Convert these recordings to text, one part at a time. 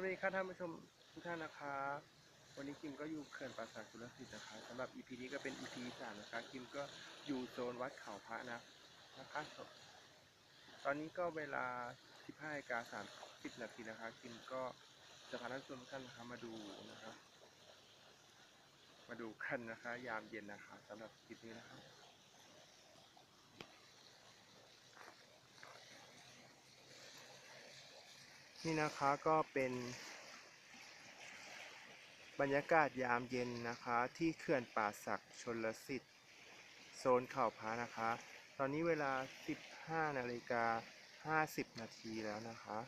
วัสดีครับท่านผู้ชมทุกท่านนะครับวันนี้คิมก็อยู่เขื่อนป่าสักจุลสิทธิ์นะครับสำหรับ EP นี้ก็เป็น EP สามนะครับคิมก็อยู่โซนวัดเขาพระนะนะครับตอนนี้ก็เวลา 15นาฬิกา30นาทีนะครับคิมก็จะพาท่านผู้ชมทุกท่านนะครับมาดูนะครับ มาดูกันนะคะยามเย็นนะครับสำหรับคลิปนี้นะครับ นี่นะคะก็เป็นบรรยากาศยามเย็นนะคะ ที่เขื่อนป่าศักด์ชนลสิทธิ์ โซนเข่าพระนะคะ ตอนนี้เวลา 15นาฬิกา50 นาทีแล้วนะคะ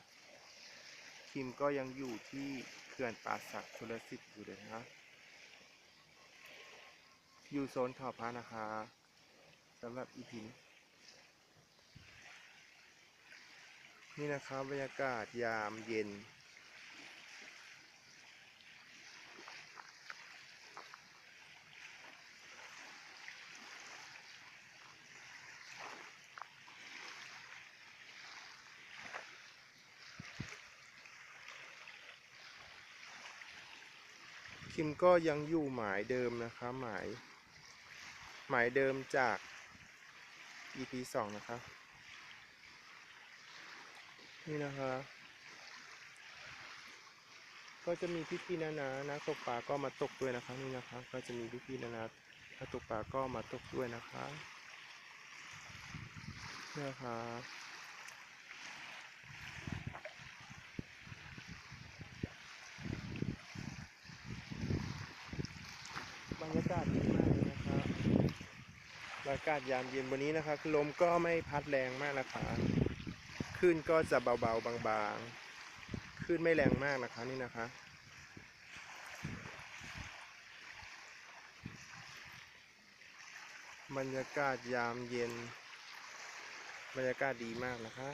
คิมก็ยังอยู่ที่เขื่อนป่าศักด์ชลสิทธิ์อยู่เลยนะคะอยู่โซนเข่าพระนะคะสำหรับอีพีนี้ นี่นะครับบรรยากาศยามเย็น คิมก็ยังอยู่หมายเดิมนะคะหมาย หมายเดิมจาก EP สองนะคะ นี่นะคะ ก็จะมีพี่ๆนานานะตกปลาก็มาตกด้วยนะคะนี่นะคะ ก็จะมีพี่ๆนานาถ้าตกปลาก็มาตกด้วยนะคะนี่นะคะบรรยากาศดีมากเลยนะคะบรรยากาศยามเย็นวันนี้นะคะลมก็ไม่พัดแรงมากนะคะ คลื่นก็จะเบาๆบางๆคลื่นไม่แรงมากนะคะนี่นะคะ บรรยากาศยามเย็น บรรยากาศดีมากนะคะ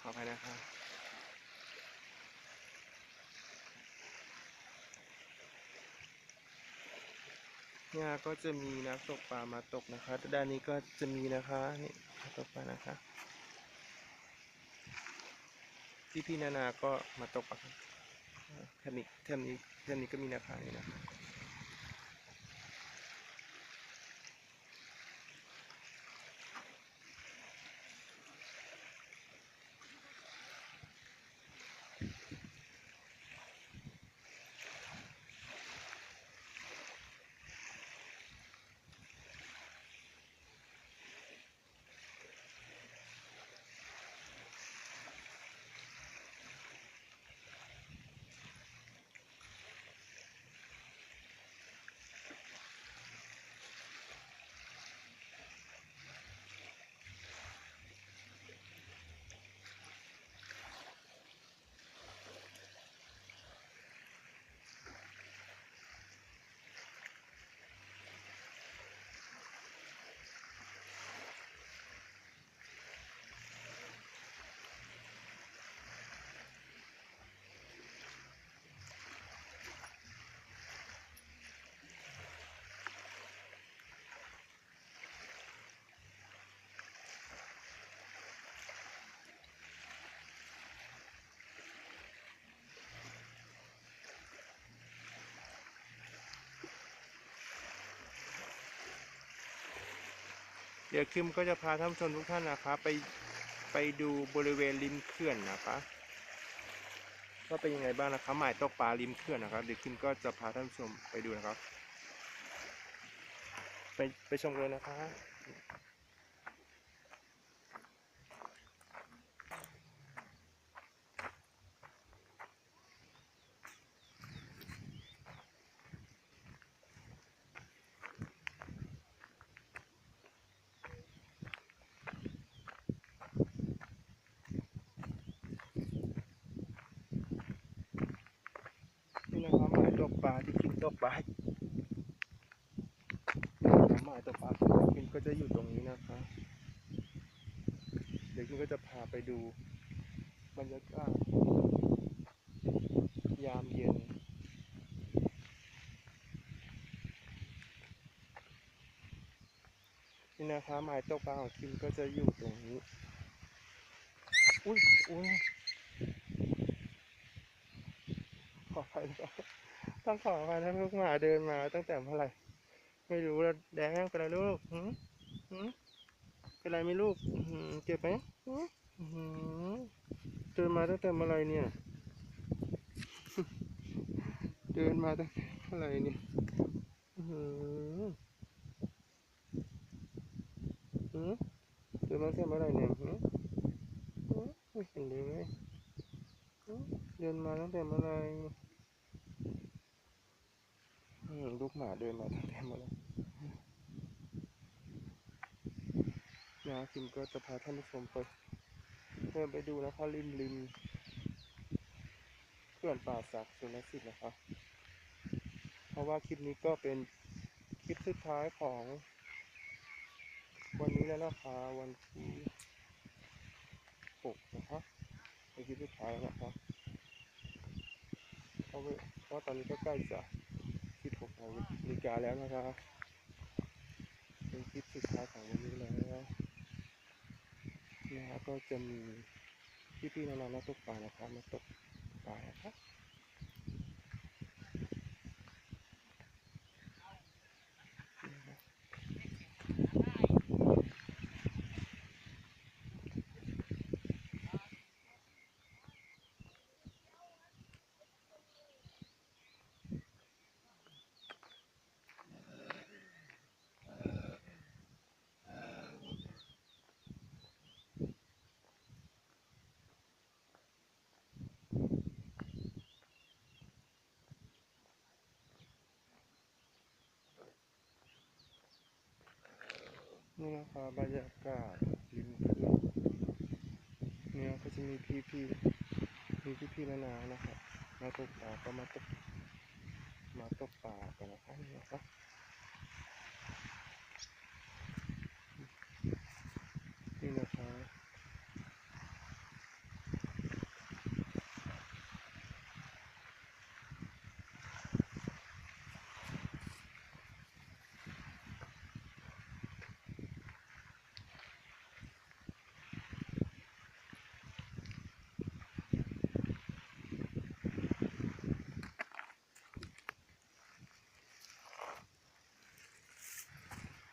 ขออภัยนะคะ เนี่ยก็จะมีนักตกปลามาตกนะคะด้านนี้ก็จะมีนะคะนี่นักตกปลานะคะพี่พี่ๆนานาก็มาตกปลาครับแถมนี้แถมนี้แถมนี้ก็มีนะคะนี่นะคะ ดี๋ยวคิมก็จะพาท่านผู้ชมทุกท่านนะคะไปไปดูบริเวณริมเขื่อนนะคะว่าเป็นยังไงบ้างนะคะหมายตกปลาริมเขื่อนนะครับเดี๋ยวคิมก็จะพาท่านผู้ชมไปดูนะครับ ไปไปชมเลยนะคะ นี่นะครับหมายตก ปลาที่คิมตกปลาหมายตกปลาของคิมก็จะอยู่ตรงนี้นะคะ เดี๋ยวคิมก็จะพาไปดูบรรยากาศยามเย็นนี่นะคะหมายตกปลาของคิมก็จะอยู่ตรงนี้ อุ้ยอุ้ยขออภัยนะครับ ต้องขออภัยนะลูกหมาเดินมาตั้งแต่เมื่อไหร่ไม่รู้แล้วแดงเป็นไรลูกหืมหืมเป็นไรไหมลูกหือเจ็บไหมหืมหือเดินมาตั้งแต่เมื่อไหร่เนี่ยเดินมาตั้งแต่เมื่อไหร่เนี่ยหือหืมเดินมาตั้งแต่เมื่อไหร่เนี่ยหืมไม่เห็นเลยเดินมาตั้งแต่เมื่อไหร่ ลูกหมาเดินมาตั้งแต่เมื่อไหร่นะคิมก็จะพาท่านผู้ชมไปเดินไปดูนะคะริมริมเขื่อนป่าสักสุนทรสิทธิ์นะคะเพราะว่าคลิปนี้ก็เป็นคลิปสุดท้ายของ วันนี้แล้วนะคะวันที่หกนะคะเป็นคลิปสุดท้ายแล้วนะคะเพราะว่าตอนนี้ก็ใกล้จะ ที่หกนาฬิกาแล้วนะครับเป็นคลิปสุดท้ายของวันนี้แล้วนะครับก็จะมีพี่ๆน้องๆนักตกปลานะครับมาตกปลานะครับ นี่นะครับบรรยากาศริมเขื่อนเนี่ยก็จะมีพี่พี่มีพี่พี่นานาๆนะครับมาตกปลาก็มาตกมาตกปลากันนะครับนี่นะครับนี่นะครับ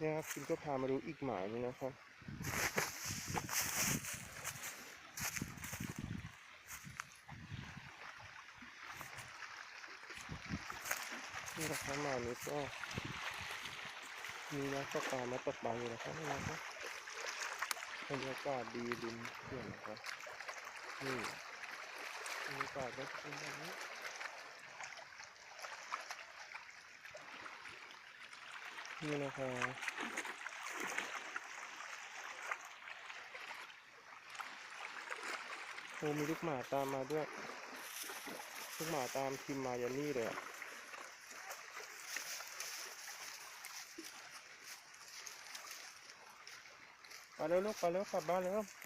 เนี่ยครับคุณก็พามาดูอีกหมายนึงนะครับ นี่นะครับหมายนี้ก็มีนักตกปลามาตกปลาอยู่นะครับนี่นะครับบรรยากาศดีริมเขื่อนนะครับนี่บรรยากาศก็เป็นแบบนี้ นี่นะครับโอ้มีลูกหมาตามมาด้วย ลูกหมาตามทีมมายันนี่เลยอะไปเร็วลูกไปเร็วกลับบ้านเร็วไป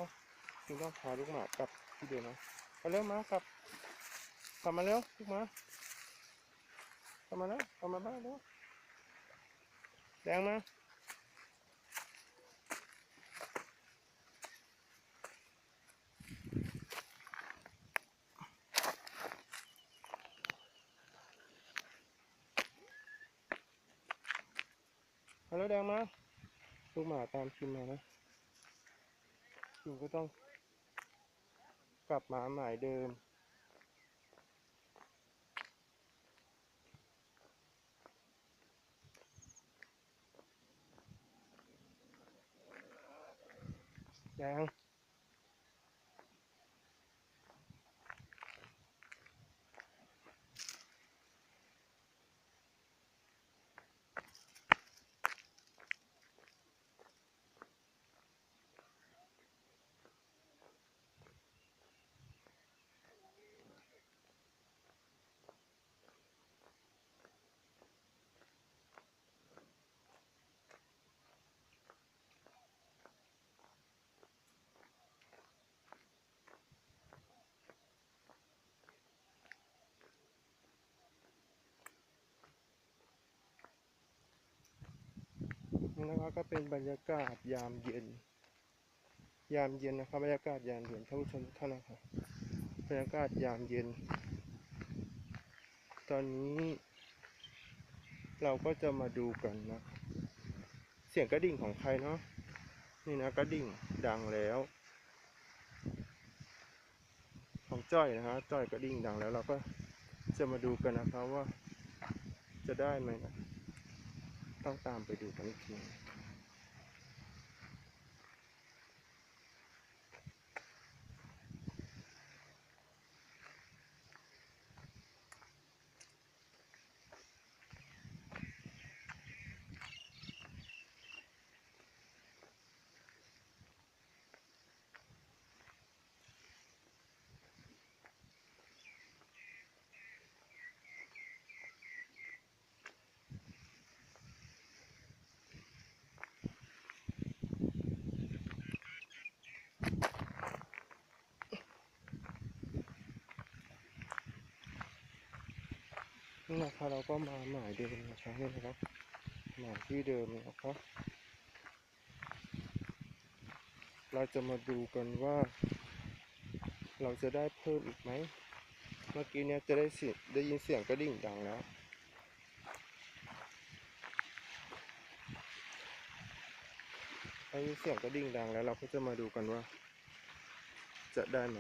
ถึงต้องพาลูกหมากลับที่เดิมนะไปเร็วมากลับกลับมาเร็วลูกหมากลับมาแล้วกลับมาบ้านเร็ว แดงมาไปเร็วแดงมาลูกหมาตามคิมมานะคิมก็ต้องกลับมาหมายเดิม แนะครับก็เป็นบรรยากาศยามเย็น ยามเย็นนะครับบรรยากาศยามเย็นท่านผู้ชมท่านนะครับบรรยากาศยามเย็น ตอนนี้เราก็จะมาดูกันนะ เสียงกระดิ่งของใครเนาะนี่นะกระดิ่งดังแล้ว ของจ้อยนะฮะจ้อยกระดิ่งดังแล้วเราก็จะมาดูกันนะครับว่าจะได้ไหมนะ ต้องตามไปดูกันอีกที นี่นะครับเราก็มาหมายเดิมนะครับนี่นะครับหมายที่เดิมนะครับเราจะมาดูกันว่า เราจะได้เพิ่มอีกไหม เมื่อกี้เนี่ยจะได้เสียงได้ยินเสียงกระดิ่งดังแล้วได้ยินเสียงกระดิ่งดังแล้ว เราก็จะมาดูกันว่า จะได้ไหม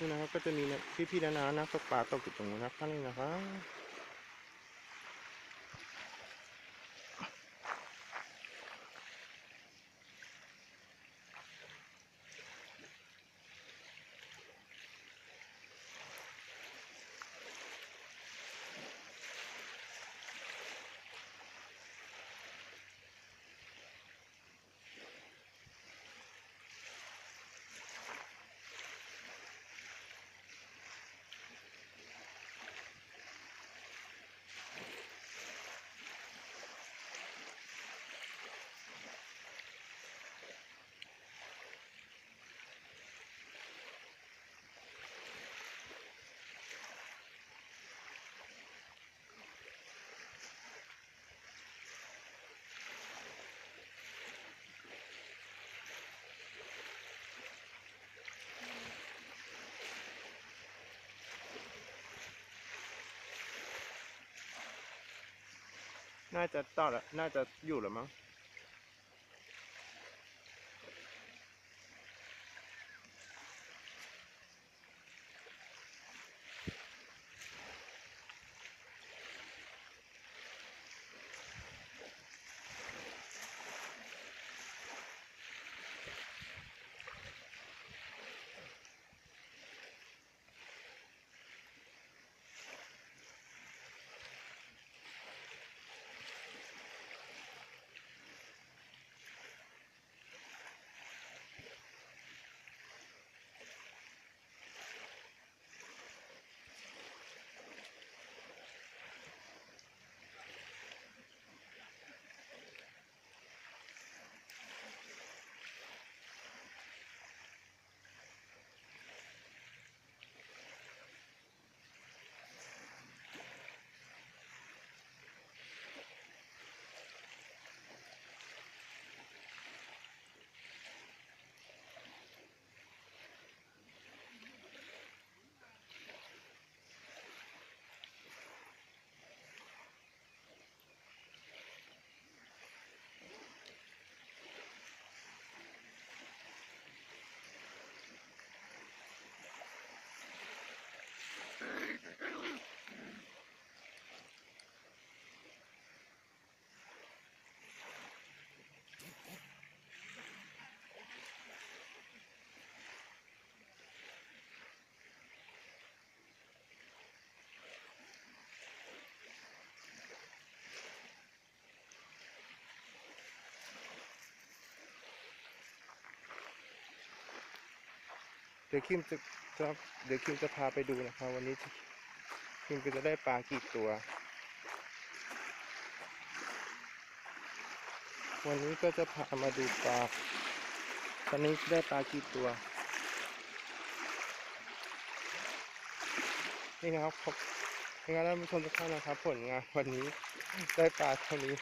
นี่นะครับก็จะมีนะพี่ๆนานานะตกปลาตกอยู่ตรงนู้นนะครับนี่นะครับ น่าจะต่อละน่าจะอยู่แล้วมั้ง เดี๋ยวคิมจะจะเดี๋ยวคิมจะพาไปดูนะครับ วันนี้คิมก็จะได้ปลากี่ตัว วันนี้ก็จะพามาดูปลาตอนนี้ได้ปลากี่ตัว นี่นะครับผมนี่ครับท่านผู้ชมทุกท่านนะครับ ผลงานวันนี้ได้ปลาเท่านี้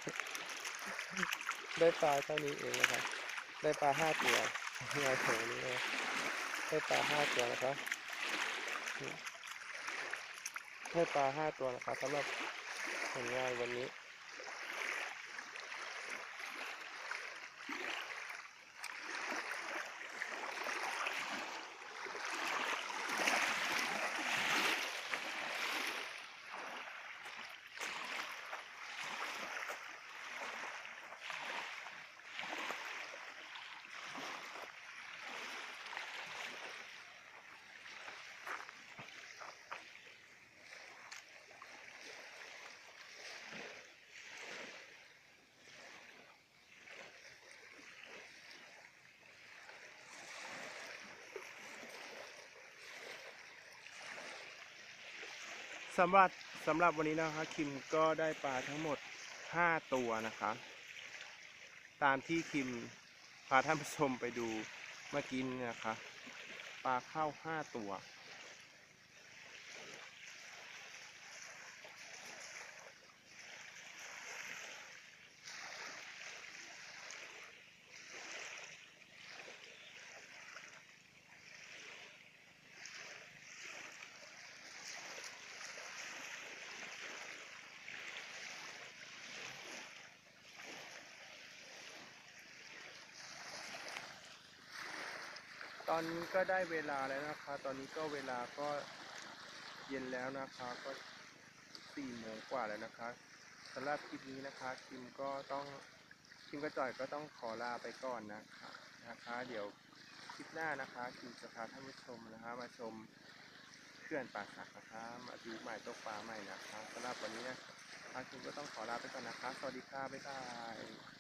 ได้ปลาเท่านี้เองนะครับ ได้ปลาห้าตัวงานของวันนี้นะ ให้ปลาห้าตัวนะครับให้ปลาห้าตัวนะครับสำหรับผลงานวันนี้ สำหรับสำหรับวันนี้นะคะคิมก็ได้ปลาทั้งหมด 5 ตัวนะคะ ตามที่คิมพาท่านผู้ชมไปดูเมื่อกี้นี้นะคะ ปลาเข้า 5 ตัว ตอนนี้ก็ได้เวลาแล้วนะคะ ตอนนี้ก็เวลาก็เย็นแล้วนะคะก็สี่โมงกว่าแล้วนะคะสำหรับคลิปนี้นะคะคิมก็ต้องคิมกระจ่อยก็ต้องขอลาไปก่อนนะคะนะคะ เดี๋ยวคลิปหน้านะคะคิมจะพาท่านผู้ชมนะคะ มาชมเขื่อนป่าสักนะคะมาดูใหมายตกปลาใหม่นะคะสำหรับวันนี้นะคะคิมก็ต้องขอลาไปก่อนนะคะ สวัสดีค่ะบ๊ายบาย